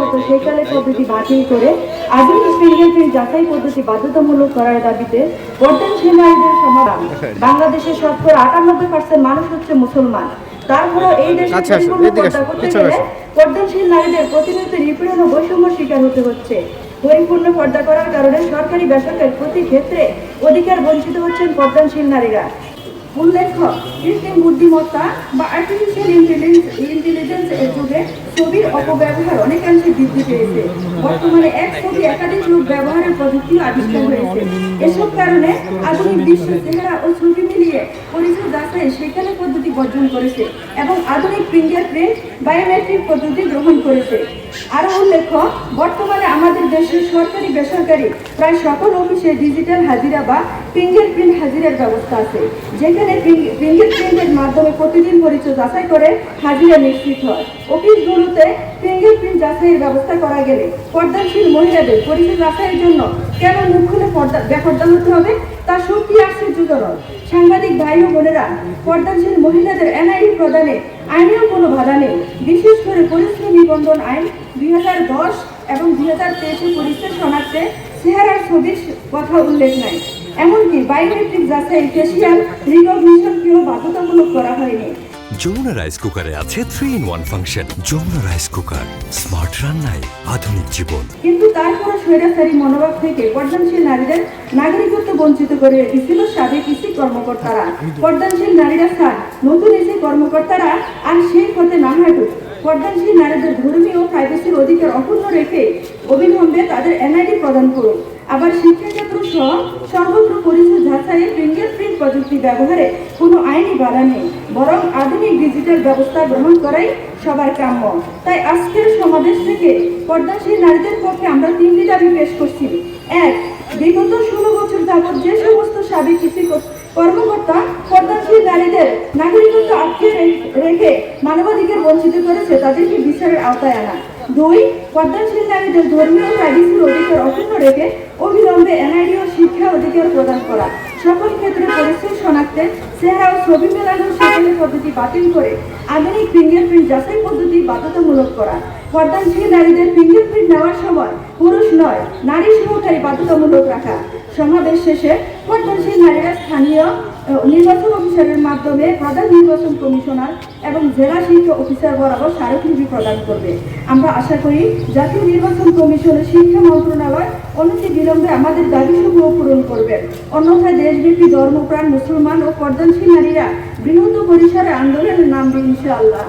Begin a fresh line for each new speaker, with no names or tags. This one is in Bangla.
মতো সেইকালের পদ্ধতি বাতিল করে আধুনিক ফিঙ্গারপ্রিন্ট যাচাই পদ্ধতি বাধ্যতামূলক করার দাবিতে বর্তমান নারীদের সমাধান বাংলাদেশের শতকরা আটানব্বই পার্সেন্ট মানুষ হচ্ছে মুসলমান। তারপরেও এই দেশে
আচ্ছা, আচ্ছা,
পরিপূর্ণ পর্দা করতে গেলে পর্দাশীল নারীদের প্রতিনিয়ত নিপীড়ন ও বৈষম্য শিকার হতে হচ্ছে। পরিপূর্ণ পর্দা করার কারণে সরকারি বেসরকারি প্রতি ক্ষেত্রে অধিকার বঞ্চিত হচ্ছেন পর্দাশীল নারীরা উল্লেখ্য কৃত্রিম বুদ্ধিমত্তা বা আর্টিফিশিয়াল ইন্টেলিজেন্স ইন্টেলিজেন্স এর যুগে ছবির অপব্যবহার অনেকাংশে বৃদ্ধি পেয়েছে। বর্তমানে এক ছবি একাধিক লোক ব্যবহারের প্রযুক্তিও আবিষ্কার হয়েছে। এসব কারণে আধুনিক বিশ্ব চেহারা ও ছবি মিলিয়ে পরিচয় যাচাই সেখানে পদ্ধতি বর্জন করেছে এবং আধুনিক ফিঙ্গার প্রিন্ট বায়োমেট্রিক পদ্ধতি গ্রহণ করেছে। আরও উল্লেখ্য, বর্তমানে আমাদের দেশের সরকারি বেসরকারি প্রায় সকল অফিসে ডিজিটাল হাজিরা বা ফিঙ্গার প্রিন্ট হাজিরার ব্যবস্থা আছে। যেখানে ফিঙ্গার মাধ্যমে প্রতিদিন পরিচয় যাচাই করে হাজিরা নিশ্চিত হয়। অফিসগুলোতে ফিঙ্গার প্রিন্ট যাচাইয়ের ব্যবস্থা করা গেলে পর্দাশীল মহিলাদের পরিচয় যাচাইয়ের জন্য কেন মুখ খুলে পর্দা হতে হবে? তা সত্যি আশ্চর্যজনক সাংবাদিক ভাই ও বোনেরা, পর্দাশীল মহিলাদের এনআইডি প্রদানে আইনেও কোনো বাধা নেই। বিশেষ করে পরিশ্রম নিবন্ধন আইন দুই হাজার দশ এবং দুই হাজার তেইশে পরিচয় শনাক্তে চেহারার ছবির কথা উল্লেখ নাই। এমনকি বায়োমেট্রিক যাচাই ফেসিয়াল রিকগনিশনকেও বাধ্যতামূলক করা হয়নি।
যমুনা রাইস কুকারে আছে three in one function Jamuna rice cooker smart রান্নায় আধুনিক জীবন।
কিন্তু তারপরও স্বৈরাচারী মনোভাব থেকে পর্দানশীল নারীদের নাগরিকত্ব বঞ্চিত করে রেখেছিল সাবেক ইসি কর্মকর্তারা। পর্দানশীল নারীরা স্থান নতুন ইসি কর্মকর্তারা আর সেই পথে না হাঁটুক। পর্দানশীল নারীদের ধর্মীয় ও প্রাইভেসির অধিকার অক্ষুণ্ণ রেখে অবিলম্বে তাদের এনআইডি প্রদান করুন আবার শিক্ষাক্ষেত্র সহ সর্বত্র পরিচয় যাচাইয়ে ফিঙ্গারপ্রিন্ট প্রযুক্তি ব্যবহারে কোনো আইনি বাধা নেই। বরং আধুনিক ডিজিটাল ব্যবস্থা গ্রহণ করাই সবার কাম্য। তাই আজকের সমাবেশ থেকে পর্দাশীল নারীদের পক্ষে আমরা তিনটি দাবি পেশ করছি। এক, বিগত ষোলো বছর যাবৎ যে সমস্ত সাবেক কৃষি কর্মকর্তা পর্দাশীল নারীদের নাগরিকত্ব আটকে রেখে মানবাধিকার বঞ্চিত করেছে, তাদেরকে বিচারের আওতায় আনা। দুই, পর্দাশীল নারীদের ধর্মীয় প্রাইভেসির অধিকার অক্ষুণ্ণ রেখে অবিলম্বে এনআইডি ও শিক্ষা অধিকার প্রদান করা। সকল ক্ষেত্রে পরিস্থিতি শনাক্তে চেহারা ছবি মেলানোর সকলের পদ্ধতি বাতিল করে আধুনিক ফিঙ্গারপ্রিন্ট যাচাই পদ্ধতি বাধ্যতামূলক করা। পর্দানশীল নারীদের ফিঙ্গারপ্রিন্ট নেওয়ার সময় পুরুষ নয়, নারী সহকারী বাধ্যতামূলক রাখা। সমাবেশ শেষে পর্দাশীল নারীরা স্থানীয় নির্বাচন অফিসারের মাধ্যমে প্রধান নির্বাচন কমিশনার এবং জেলা শিক্ষা অফিসার বরাবর স্মারকলিপি প্রদান করবে। আমরা আশা করি জাতীয় নির্বাচন কমিশনের শিক্ষা মন্ত্রণালয় অনতি বিলম্বে আমাদের দাবিসমূহ পূরণ করবে। অন্যথায় দেশব্যাপী ধর্মপ্রাণ, মুসলমান ও পর্দানশীল নারীরা বৃহৎ পরিসরে আন্দোলনের নাম নামবে ইনশাআল্লাহ।